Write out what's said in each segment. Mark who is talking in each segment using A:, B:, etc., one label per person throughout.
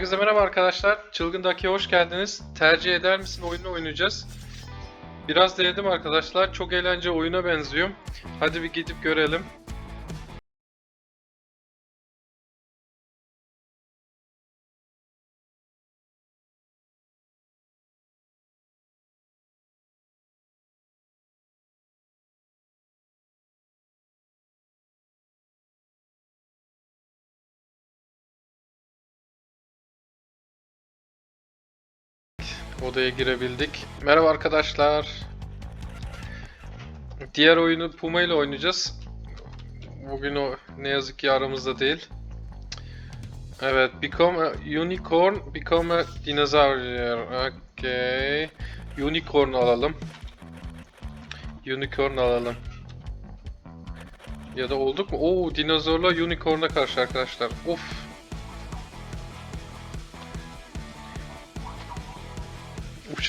A: Herkese merhaba arkadaşlar. Çılgın hoş geldiniz. Tercih eder misin oyunu oynayacağız. Biraz denedim arkadaşlar. Çok eğlenceli oyuna benziyor. Hadi bir gidip görelim. Odaya girebildik. Merhaba arkadaşlar. Diğer oyunu Puma ile oynayacağız. Bugün o ne yazık ki aramızda değil. Evet, become a unicorn, become a dinosaur. Okay. Unicorn alalım. Unicorn alalım. Ya da olduk mu? Oo, dinozorla unicorn'a karşı arkadaşlar. Of.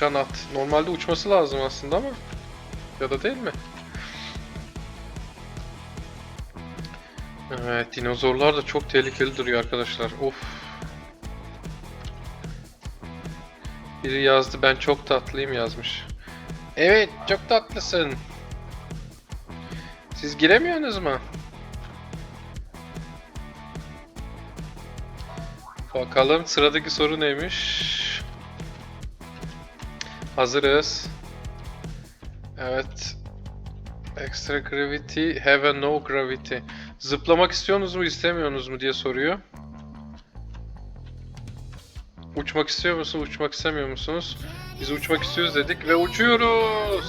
A: Uçan at. Normalde uçması lazım aslında ama. Ya da değil mi? Evet, dinozorlar da çok tehlikeli duruyor arkadaşlar. Of. Biri yazdı ben çok tatlıyım yazmış. Evet, çok tatlısın. Siz giremiyorsunuz mu? Bakalım sıradaki soru neymiş? Hazırız. Evet. Extra gravity, have a no gravity. Zıplamak istiyorsunuz mu, istemiyorsunuz mu diye soruyor. Uçmak istiyor musunuz, uçmak istemiyor musunuz? Biz uçmak istiyoruz dedik ve uçuyoruz.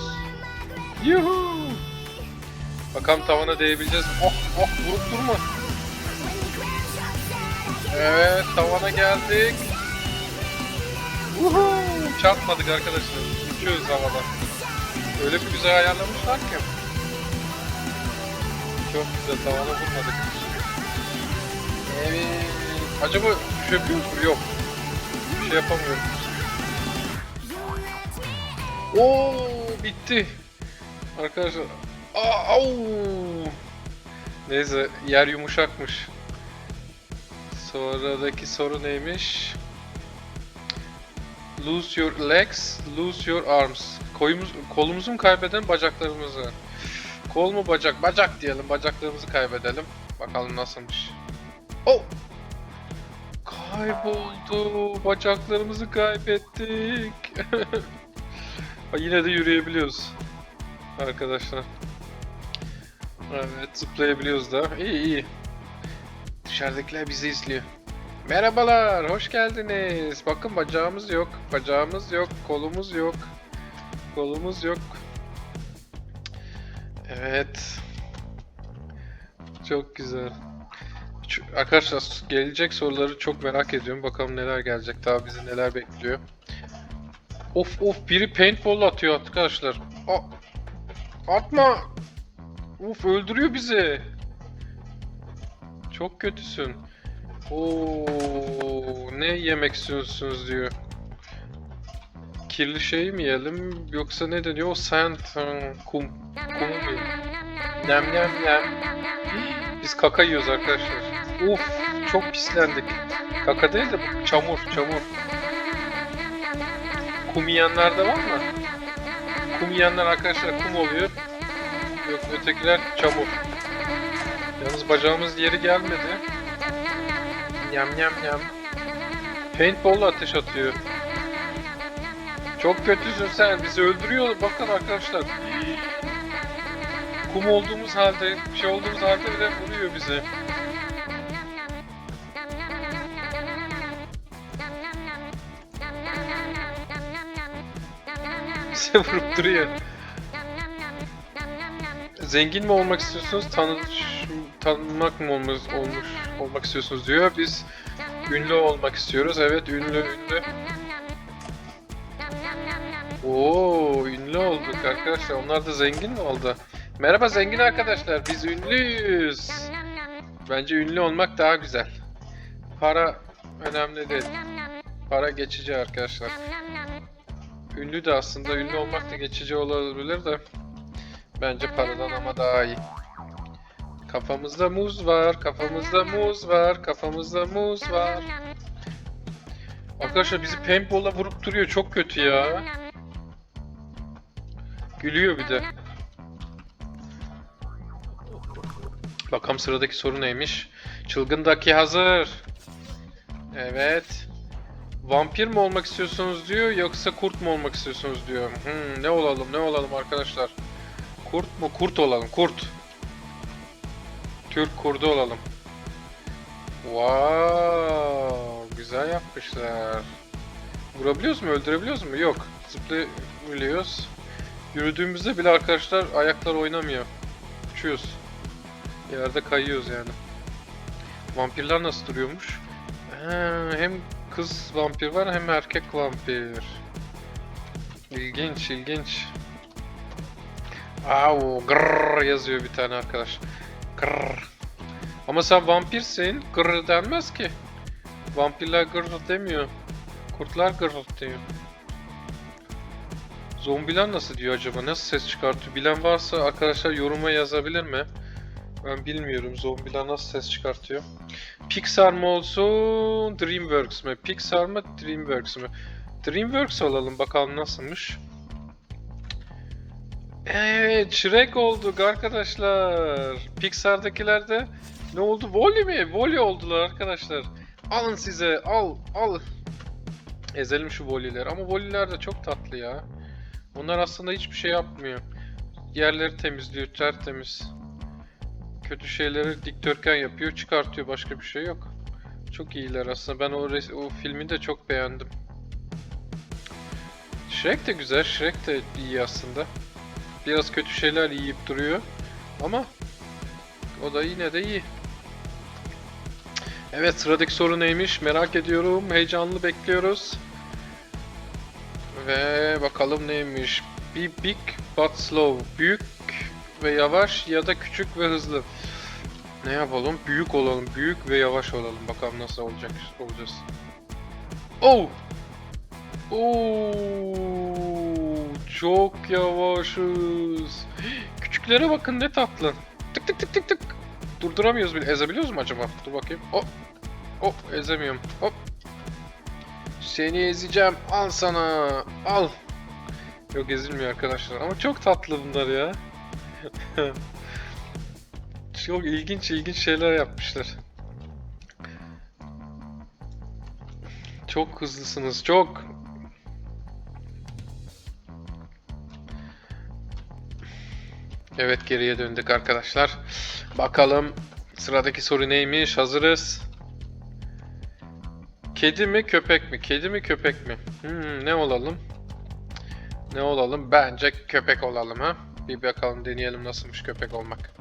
A: Yuhu! Bakalım tavana değebileceğiz mi? Oh, oh, vurup durma. Evet, tavana geldik. Uhu! Çarpmadık arkadaşlar. Uçuyoruz havada. Öyle bir güzel ayarlamışlar ki. Çok güzel tavana vurmadık. Evet. Acaba düşebiliyor mu? Yok. Bir şey yapamıyorum. Oo bitti. Arkadaşlar. Aa, au. Neyse yer yumuşakmış. Sonradaki soru neymiş? Lose your legs, lose your arms. Koyumuz, kolumuzu mu kaybedelim, bacaklarımızı? Kol mu bacak? Bacak diyelim, bacaklarımızı kaybedelim. Bakalım nasılmış. Oh! Kayboldu, bacaklarımızı kaybettik. Yine de yürüyebiliyoruz. Arkadaşlar. Evet, zıplayabiliyoruz da. İyi iyi. Dışarıdakiler bizi izliyor. Merhabalar, hoş geldiniz. Bakın bacağımız yok, bacağımız yok, kolumuz yok. Kolumuz yok. Evet. Çok güzel. Arkadaşlar gelecek soruları çok merak ediyorum. Bakalım neler gelecek, daha bizi neler bekliyor. Of of biri paintball atıyor arkadaşlar. A- atma. Uf öldürüyor bizi. Çok kötüsün. Oo, ne yemek istiyorsunuz diyor. Kirli şey mi yiyelim yoksa ne deniyor? O sand, kum. Kum mu? Nem nem nem. Biz kaka yiyoruz arkadaşlar. Uf, çok pislendik. Kaka değil de çamur, çamur. Kum yiyenler de var mı? Kum yiyenler arkadaşlar kum oluyor. Yok ötekiler çamur. Yalnız bacağımız yeri gelmedi. Yam yam yam. Paintball ateş atıyor. Çok kötüsün sen. Bizi öldürüyor. Bakın arkadaşlar. Kum olduğumuz halde, şey olduğumuz halde bile vuruyor bizi. Bize vurup duruyor. Zengin mi olmak istiyorsunuz, tanı tanınmak mı olmuş, olmuş olmak istiyorsunuz diyor. Biz ünlü olmak istiyoruz. Evet, ünlü ünlü. Oo, ünlü olduk arkadaşlar. Onlar da zengin mi oldu? Merhaba zengin arkadaşlar. Biz ünlüyüz. Bence ünlü olmak daha güzel. Para önemli değil. Para geçici arkadaşlar. Ünlü de aslında ünlü olmak da geçici olabilir de. Bence paradan ama daha iyi. Kafamızda muz var, kafamızda muz var, kafamızda muz var. Arkadaşlar bizi paintball'la vurup duruyor. Çok kötü ya. Gülüyor bir de. Bakalım sıradaki soru neymiş? Çılgındaki hazır. Evet. Vampir mi olmak istiyorsunuz diyor yoksa kurt mu olmak istiyorsunuz diyor. Hmm, ne olalım ne olalım arkadaşlar. Kurt mu? Kurt olalım kurt. Türk kurdu olalım. Wow, güzel yapmışlar. Vurabiliyoruz mu? Öldürebiliyoruz mu? Yok. Zıplayabiliyoruz. Yürüdüğümüzde bile arkadaşlar ayaklar oynamıyor. Uçuyoruz. Yerde kayıyoruz yani. Vampirler nasıl duruyormuş? Ha, hem kız vampir var hem erkek vampir. İlginç, ilginç. Au, grrr yazıyor bir tane arkadaş. Grrr. Ama sen vampirsin, grrr denmez ki. Vampirler grrr demiyor. Kurtlar grrr diyor. Zombiler nasıl diyor acaba? Nasıl ses çıkartıyor? Bilen varsa arkadaşlar yoruma yazabilir mi? Ben bilmiyorum zombiler nasıl ses çıkartıyor. Pixar mı olsun, DreamWorks mi? Pixar mı, DreamWorks mi? DreamWorks alalım bakalım nasılmış. Evet, Shrek olduk arkadaşlar. Pixar'dakilerde ne oldu? Wall-E mi? Wall-E oldular arkadaşlar. Alın size, al, al. Ezelim şu Wall-E'leri. Ama Wall-E'ler de çok tatlı ya. Onlar aslında hiçbir şey yapmıyor. Yerleri temizliyor, tertemiz. Kötü şeyleri dikdörtgen yapıyor, çıkartıyor. Başka bir şey yok. Çok iyiler aslında. Ben o, o filmi de çok beğendim. Shrek de güzel. Shrek de iyi aslında. Biraz kötü şeyler yiyip duruyor. Ama o da yine de iyi. Evet sıradaki soru neymiş merak ediyorum. Heyecanlı bekliyoruz. Ve bakalım neymiş. Be big but slow. Büyük ve yavaş ya da küçük ve hızlı. Ne yapalım? Büyük olalım. Büyük ve yavaş olalım. Bakalım nasıl olacak olacağız. Oh! Oo, çok yavaşız. Küçüklere bakın ne tatlı. Tık tık tık tık tık. Durduramıyoruz bile. Ezebiliyoruz mu acaba? Dur bakayım. Hop. Hop ezemiyorum. Hop. Seni ezeceğim. Al sana. Al. Yok ezilmiyor arkadaşlar. Ama çok tatlı bunlar ya. çok ilginç ilginç şeyler yapmışlar. Çok hızlısınız. Çok. Evet geriye döndük arkadaşlar. Bakalım sıradaki soru neymiş? Hazırız. Kedi mi köpek mi? Kedi mi köpek mi? Hmm, ne olalım? Ne olalım? Bence köpek olalım ha. Bir bakalım deneyelim nasılmış köpek olmak.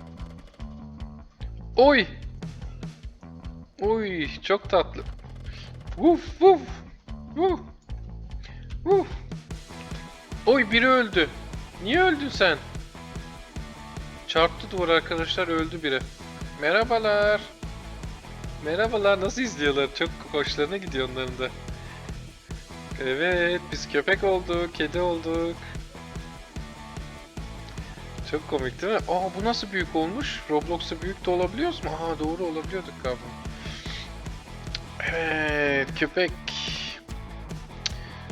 A: Oy! Oy çok tatlı. Vuf vuf. Vuf. Vuf. Oy biri öldü. Niye öldün sen? Çarptı duvar arkadaşlar öldü biri. Merhabalar. Merhabalar nasıl izliyorlar? Çok hoşlarına gidiyor onların da. Evet biz köpek olduk, kedi olduk. Çok komik değil mi? Aa bu nasıl büyük olmuş? Roblox'ta büyük de olabiliyoruz mu? Aa doğru olabiliyorduk galiba. Evet köpek.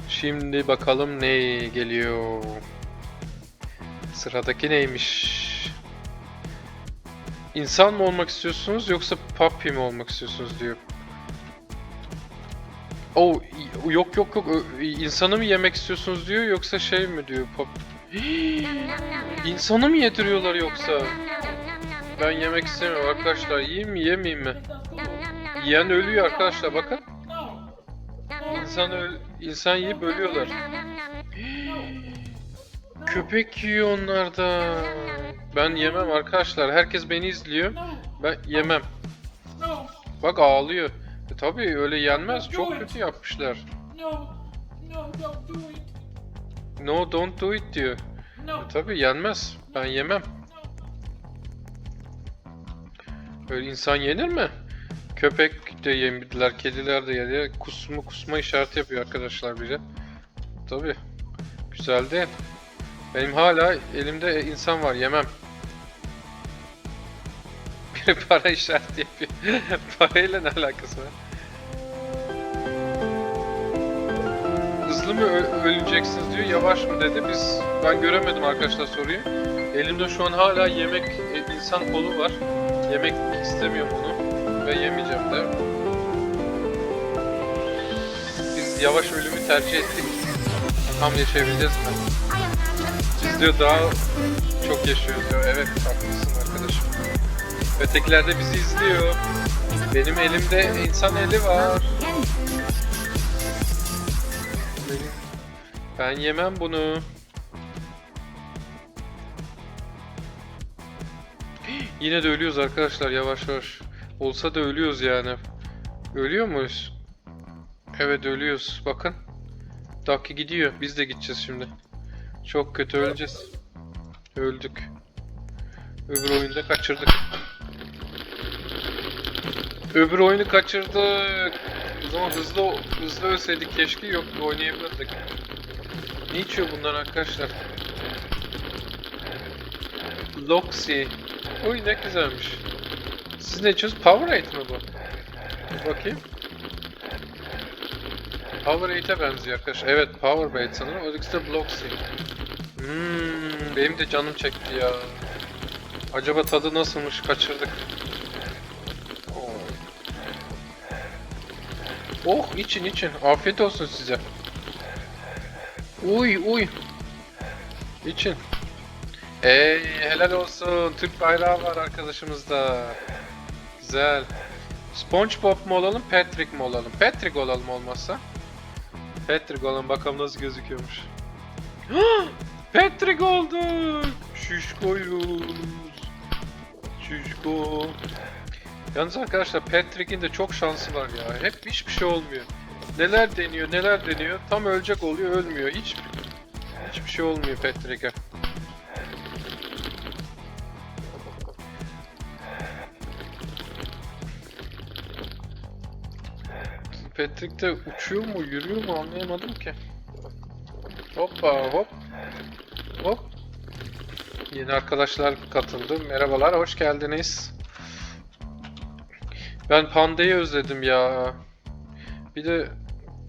A: Şimdi bakalım ne geliyor. Sıradaki neymiş? İnsan mı olmak istiyorsunuz yoksa puppy mi olmak istiyorsunuz diyor. Oh yok yok yok insanı mı yemek istiyorsunuz diyor yoksa şey mi diyor pop. İnsanı mı yediriyorlar yoksa? Ben yemek istemiyorum arkadaşlar. Yiyeyim mi yemeyeyim mi? Yiyen ölüyor arkadaşlar bakın. İnsan öl insan yiyip ölüyorlar. Köpek yiyor onlar da. Ben yemem arkadaşlar. Herkes beni izliyor. Ben yemem. Bak ağlıyor. E tabii öyle yenmez. Çok kötü yapmışlar.
B: No, don't do it.
A: Diyor. E tabii yenmez. Ben yemem. Öyle insan yenir mi? Köpek de yemediler, kediler de yedi. Kusma kusma işareti yapıyor arkadaşlar biri. Tabii. Güzel değil. Benim hala elimde insan var, yemem. Para işareti yapıyor. Parayla ne alakası var? hızlı mı öleceksiniz diyor, yavaş mı dedi. Biz ben göremedim arkadaşlar soruyu. Elimde şu an hala yemek e, insan kolu var. Yemek istemiyorum bunu ve yemeyeceğim de. Biz yavaş ölümü tercih ettik. Tam yaşayabileceğiz mi? Biz diyor daha çok yaşıyoruz diyor. Evet haklısın. Ötekiler de bizi izliyor. Benim elimde insan eli var. Ben yemem bunu. Yine de ölüyoruz arkadaşlar yavaş yavaş. Olsa da ölüyoruz yani. Ölüyor muyuz? Evet ölüyoruz. Bakın. Daki gidiyor. Biz de gideceğiz şimdi. Çok kötü öleceğiz. Öldük. Öbür oyunda kaçırdık. Öbür oyunu kaçırdık. O zaman hızlı hızlı ölseydik keşke yok oynayabilirdik. Ne içiyor bunlar arkadaşlar? Loxy. Oy ne güzelmiş. Siz ne içiyorsunuz? Powerade mi bu? Bir bakayım. Powerade'e benziyor arkadaşlar. Evet Powerade sanırım. Ötekisi de Bloxy. Hmm, benim de canım çekti ya. Acaba tadı nasılmış? Kaçırdık. Oh için için. Afiyet olsun size. Uy uy. İçin. Ey helal olsun. Türk bayrağı var arkadaşımızda. Güzel. SpongeBob mu olalım, Patrick mi olalım? Patrick olalım olmazsa. Patrick olalım bakalım nasıl gözüküyormuş. Patrick olduk. Şişkoyuz. Şişko. Yalnız arkadaşlar Patrick'in de çok şansı var ya. Hep hiçbir şey olmuyor. Neler deniyor, neler deniyor. Tam ölecek oluyor, ölmüyor. Hiç hiçbir şey olmuyor Patrick'e. Patrick de uçuyor mu, yürüyor mu anlayamadım ki. Hoppa hop. Hop. Yeni arkadaşlar katıldı. Merhabalar, hoş geldiniz. Ben Panda'yı özledim ya. Bir de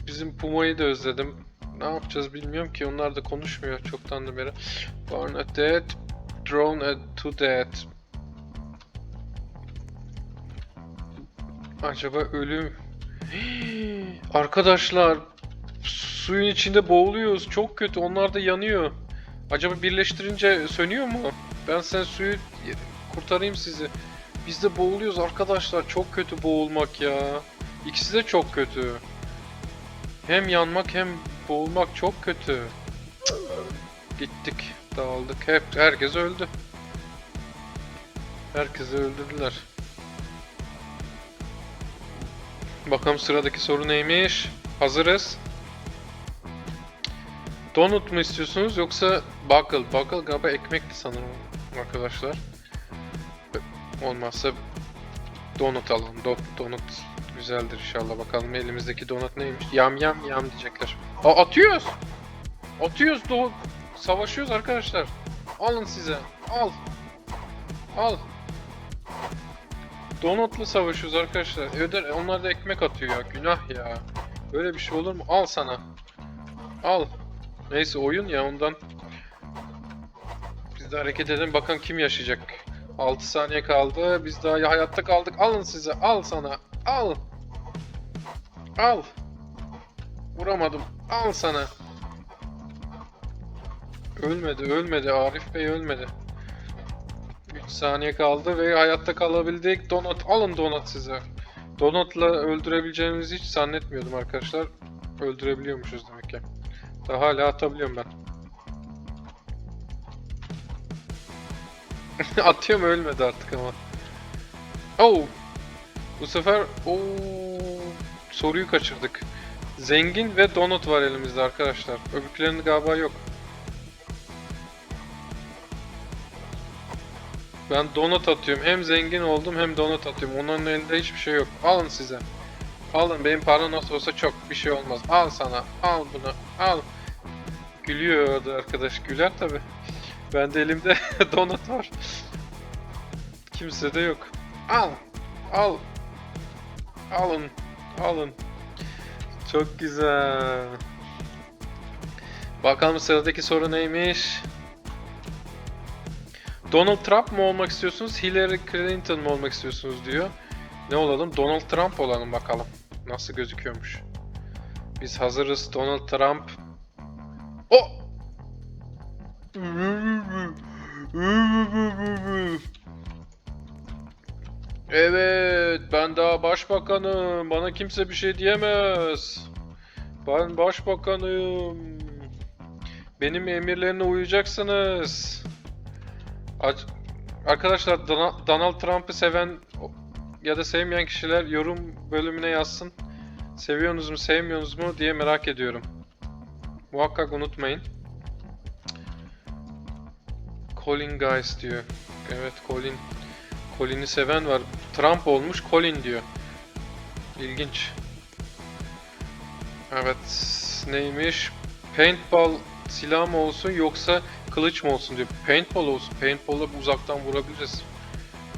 A: bizim Puma'yı da özledim. Ne yapacağız bilmiyorum ki. Onlar da konuşmuyor çoktan beri. Born at dead, thrown at to death. Acaba ölüm... Arkadaşlar suyun içinde boğuluyoruz. Çok kötü. Onlar da yanıyor. Acaba birleştirince sönüyor mu? Ben sen suyu kurtarayım sizi. Biz de boğuluyoruz arkadaşlar. Çok kötü boğulmak ya. İkisi de çok kötü. Hem yanmak hem boğulmak çok kötü. Gittik. Dağıldık. Hep herkes öldü. Herkesi öldürdüler. Bakalım sıradaki soru neymiş? Hazırız. Donut mu istiyorsunuz yoksa Buckle? Buckle galiba ekmekli sanırım arkadaşlar. Olmazsa donut alalım. Do donut güzeldir inşallah. Bakalım elimizdeki donut neymiş? Yam yam yam diyecekler. Aa atıyoruz. Atıyoruz. Do Savaşıyoruz arkadaşlar. Alın size. Al. Al. Donutla savaşıyoruz arkadaşlar. Öder onlar da ekmek atıyor ya. Günah ya. Böyle bir şey olur mu? Al sana. Al. Neyse oyun ya ondan. Biz de hareket edelim bakalım kim yaşayacak. 6 saniye kaldı. Biz daha hayatta kaldık. Alın size. Al sana. Al. Al. Vuramadım. Al sana. Ölmedi, ölmedi. Arif Bey ölmedi. 3 saniye kaldı ve hayatta kalabildik. Donut, alın donut size. Donut'la öldürebileceğimizi hiç zannetmiyordum arkadaşlar. Öldürebiliyormuşuz demek ki. Daha hala atabiliyorum ben. Atıyorum ölmedi artık ama. Oh! Bu sefer o soruyu kaçırdık. Zengin ve donut var elimizde arkadaşlar. Öbürlerinde galiba yok. Ben donut atıyorum. Hem zengin oldum hem donut atıyorum. Onların elinde hiçbir şey yok. Alın size. Alın benim para nasıl olsa çok bir şey olmaz. Al sana. Al bunu. Al. Gülüyor orada arkadaş. Güler tabi. Ben de elimde donut var. Kimse de yok. Al. Al. Alın. Alın. Çok güzel. Bakalım sıradaki soru neymiş? Donald Trump mı olmak istiyorsunuz, Hillary Clinton mı olmak istiyorsunuz diyor. Ne olalım? Donald Trump olalım bakalım. Nasıl gözüküyormuş. Biz hazırız Donald Trump. O! Evet, ben daha başbakanım. Bana kimse bir şey diyemez. Ben başbakanım. Benim emirlerine uyacaksınız. Ac- Arkadaşlar Dona- Donald Trump'ı seven ya da sevmeyen kişiler yorum bölümüne yazsın. Seviyorsunuz mu, sevmiyorsunuz mu diye merak ediyorum. Muhakkak unutmayın. Colin Guys diyor. Evet Colin. Colin'i seven var. Trump olmuş Colin diyor. İlginç. Evet. Neymiş? Paintball silah mı olsun yoksa kılıç mı olsun diyor. Paintball olsun. Paintball'la uzaktan vurabiliriz.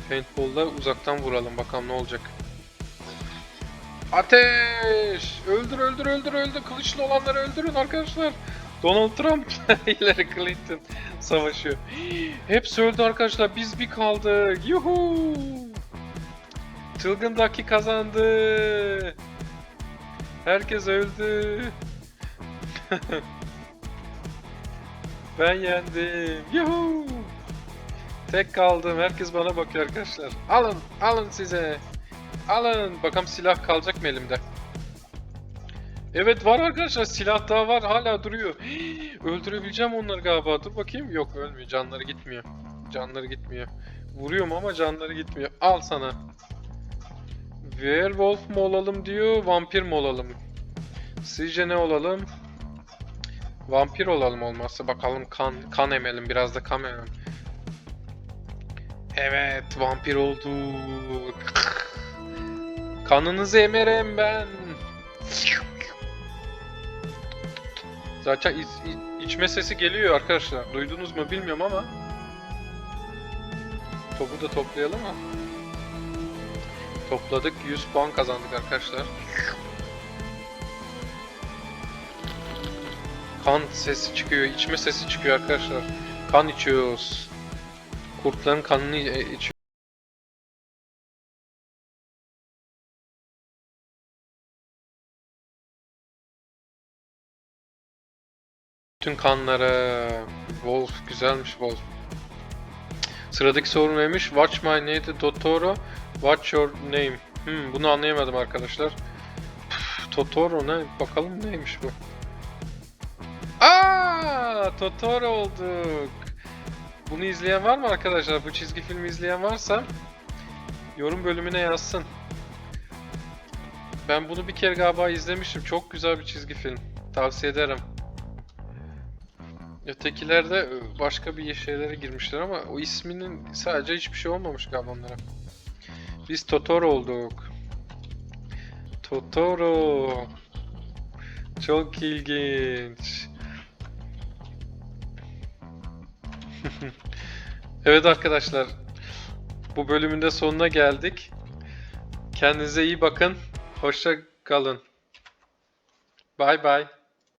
A: Paintball'la uzaktan vuralım. Bakalım ne olacak. Ateş! Öldür öldür öldür öldür. Kılıçlı olanları öldürün arkadaşlar. Donald Trump Hillary Clinton savaşıyor. Hepsi öldü arkadaşlar. Biz bir kaldık. Yuhu! Çılgın Ducky kazandı. Herkes öldü. ben yendim. Yuhu! Tek kaldım. Herkes bana bakıyor arkadaşlar. Alın, alın size. Alın. Bakalım silah kalacak mı elimde? Evet var arkadaşlar. Silah daha var. Hala duruyor. Öldürebileceğim onları galiba. Dur bakayım. Yok ölmüyor. Canları gitmiyor. Canları gitmiyor. Vuruyorum ama canları gitmiyor. Al sana. Werewolf mu olalım diyor. Vampir mi olalım? Sizce ne olalım? Vampir olalım olmazsa. Bakalım kan kan emelim. Biraz da kan emelim. Evet, vampir olduk. Kanınızı emerim ben. Zaten iç- iç- içme sesi geliyor arkadaşlar. Duydunuz mu bilmiyorum ama. Topu da toplayalım mı? Topladık. 100 puan kazandık arkadaşlar. Kan sesi çıkıyor. içme sesi çıkıyor arkadaşlar. Kan içiyoruz. Kurtların kanını e, Bütün kanlara. Wolf güzelmiş Wolf. Sıradaki soru neymiş? Watch my name Totoro. What's your name? Hmm, bunu anlayamadım arkadaşlar. Püf, Totoro ne? Bakalım neymiş bu? Aa, Totoro olduk. Bunu izleyen var mı arkadaşlar? Bu çizgi filmi izleyen varsa yorum bölümüne yazsın. Ben bunu bir kere galiba izlemiştim. Çok güzel bir çizgi film. Tavsiye ederim. Ötekilerde e, başka bir şeylere girmişler ama o isminin sadece hiçbir şey olmamış galiba onlara. Biz Totoro olduk. Totoro. Çok ilginç. evet arkadaşlar. Bu bölümün de sonuna geldik. Kendinize iyi bakın. Hoşça kalın. Bay bay.